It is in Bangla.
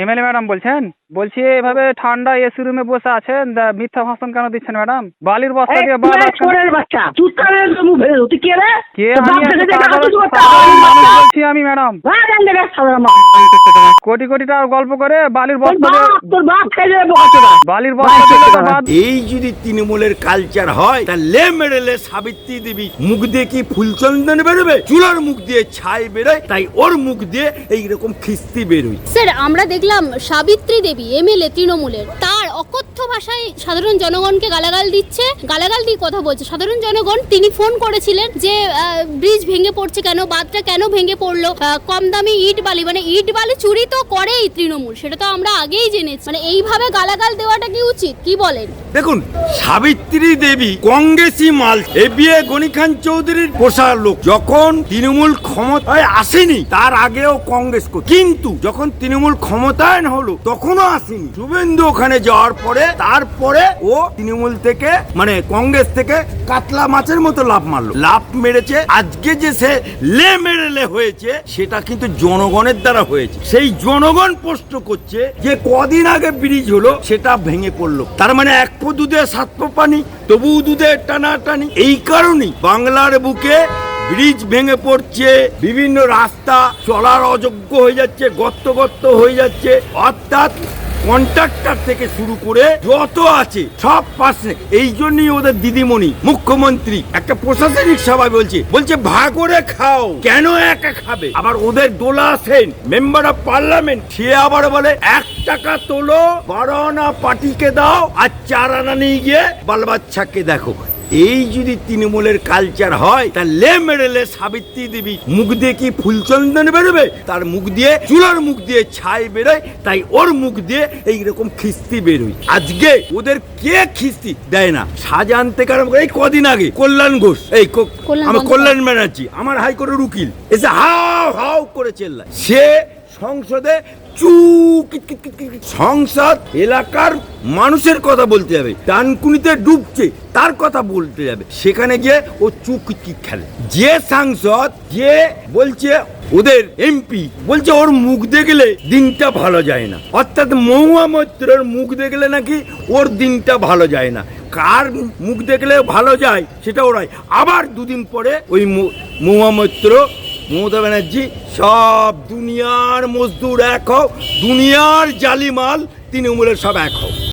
এমএলএ ম্যাডাম বলছেন? বলছি এভাবে ঠান্ডা এসি রুমে বসে আছেন মিথ্যা ভাষণ কেন দিচ্ছেন ম্যাডাম বালির বস্তা দিয়ে বাচ্চা। তুই কে রে? কে আমি মানুষ বলছি আমি ম্যাডাম। কোটি কোটি টাকার গল্প করে বালির। বালির এই যদি তৃণমূলের কালচার হয় তা লে মেরেলে সাবিত্রী দেবী মুখ দিয়ে কি ফুলচন্দন বেরোবে? চুলার মুখ দিয়ে ছাই বেরোয় তাই ওর মুখ দিয়ে এইরকম খিস্তি বেরোয়। স্যার আমরা দেখলাম সাবিত্রী দেবী এমএলএ তৃণমূলের তার অকথ্য ভাষায় সাধারণ জনগণকে গালাগাল দিচ্ছে। গালাগাল দিয়ে কথা বলছে। সাধারণ জনগণ, তিনি ফোন করেছিলেন যে ব্রিজ ভেঙে পড়ছে কেন? বাঁধটা কেন ভেঙে পড়ল? কম দামি ইট বালি মানে ইট বালি চুরি তো করেই তৃণমূল, সেটা তো আমরা আগেই জেনেছি। মানে এইভাবে গালাগাল দেওয়াটা কি উচিত? কি বলেন? দেখুন, সাবিত্রী দেবী, কংগ্রেসি মাল, এ বিয়ে গনি খান চৌধুরীর পোষার লোক, যখন তৃণমূল ক্ষমতায় আসেনি, তার আগেও কংগ্রেস কিন্তু যখন তৃণমূল ক্ষমতায়ন হলো, তখনও আসেনি। শুভেন্দু ওখানে যাওয়ার পরে তারপরে ও তৃণমূল থেকে মানে কংগ্রেস থেকে কাতলা মাছের মতো লাভ মারলো। লাভ মেরেছে, আজকে যে সে লে মেরেলে হয়েছে, সেটা কিন্তু জনগণের দ্বারা হয়েছে। সেই জনগণ প্রশ্ন করছে যে কদিন আগে ব্রিজ হলো, সেটা ভেঙে পড়ল। তার মানে এক পো দুধে সাত পো পানি তবু দুধে টানাটানি। এই কারণেই বাংলার বুকে ব্রিজ ভেঙে পড়ছে, বিভিন্ন রাস্তা চলার অযোগ্য হয়ে যাচ্ছে গর্ত গর্ত হয়ে যাচ্ছে। অর্থাৎ কন্ট্রাক্টর থেকে শুরু করে যত আছে, সব পাশে। এই জন্যই ওদের দিদিমণি, মুখ্যমন্ত্রী, একটা প্রশাসনিক সভায় বলছে। বলছে, ভাগ করে খাও। কেন একা খাবে? আবার ওদের Dola Sen member of parliament সে আবার বলে, এক টাকা তোলো, বারো আনা পার্টিকে দাও, আর চার আনা নিয়ে গিয়ে বাল বাচ্চাকে দেখো। এই যদি তৃণমূলের কালচার হয় তা লে মেরেলে সাবিত্রী দেবী মুখ দিয়ে কি ফুলচন্দন বেরোবে? তার মুখ দিয়ে চুলার মুখ দিয়ে ছাই বেরোয় তাই ওর মুখ দিয়ে এইরকম খিস্তি বেরোয়। আজকে ওদের কে খিস্তি? দেয় না। শাহজাহান থেকে আরম্ভ করে এই কদিন আগে কল্যাণ ঘোষ। এই আমার কল্যাণ ব্যানার্জি আমার হাইকোর্টের উকিল। এসে হাও হাও করে চেল্লায়। সে সংসদে। সংসদ, এলাকার মানুষের কথা বলতে যাবে। ডানকুনিতে ডুবছে, তার কথা বলতে যাবে। সেখানে গিয়ে ও কিট খেলে। যে সাংসদ, যে বলছে ওদের এমপি বলছে ওর মুখ দেখলে দিনটা ভালো যায় না। অর্থাৎ মহুয়া মৈত্রের মুখ দেখলে নাকি ওর দিনটা ভালো যায় না। কার মুখ দেখলে ভালো যায় সেটা ওরাই আবার দুদিন পরে ওই মহুয়া মৈত্র মমতা ব্যানার্জি সব দুনিয়ার মজদুর এক হোক দুনিয়ার জালিমাল তৃণমূলের সব এক হও।